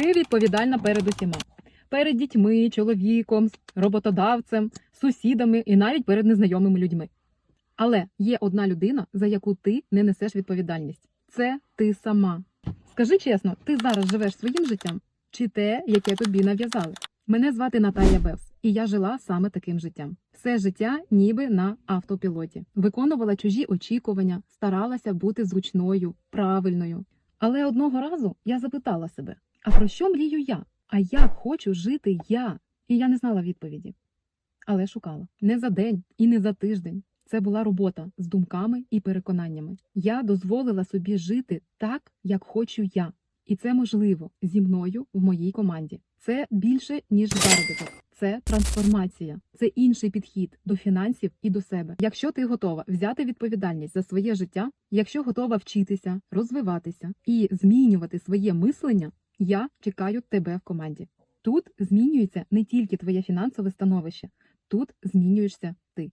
Ти відповідальна перед усіма. Перед дітьми, чоловіком, роботодавцем, сусідами і навіть перед незнайомими людьми. Але є одна людина, за яку ти не несеш відповідальність. Це ти сама. Скажи чесно, ти зараз живеш своїм життям чи те, яке тобі нав'язали? Мене звати Наталія Бевс, і я жила саме таким життям. Все життя ніби на автопілоті. Виконувала чужі очікування, старалася бути зручною, правильною. Але одного разу я запитала себе: а про що мрію я? А як хочу жити я? І я не знала відповіді. Але шукала не за день і не за тиждень. Це була робота з думками і переконаннями. Я дозволила собі жити так, як хочу я. І це можливо зі мною в моїй команді. Це більше ніж заробіток. Це трансформація, це інший підхід до фінансів і до себе. Якщо ти готова взяти відповідальність за своє життя, якщо готова вчитися, розвиватися і змінювати своє мислення, я чекаю тебе в команді. Тут змінюється не тільки твоє фінансове становище, тут змінюєшся ти.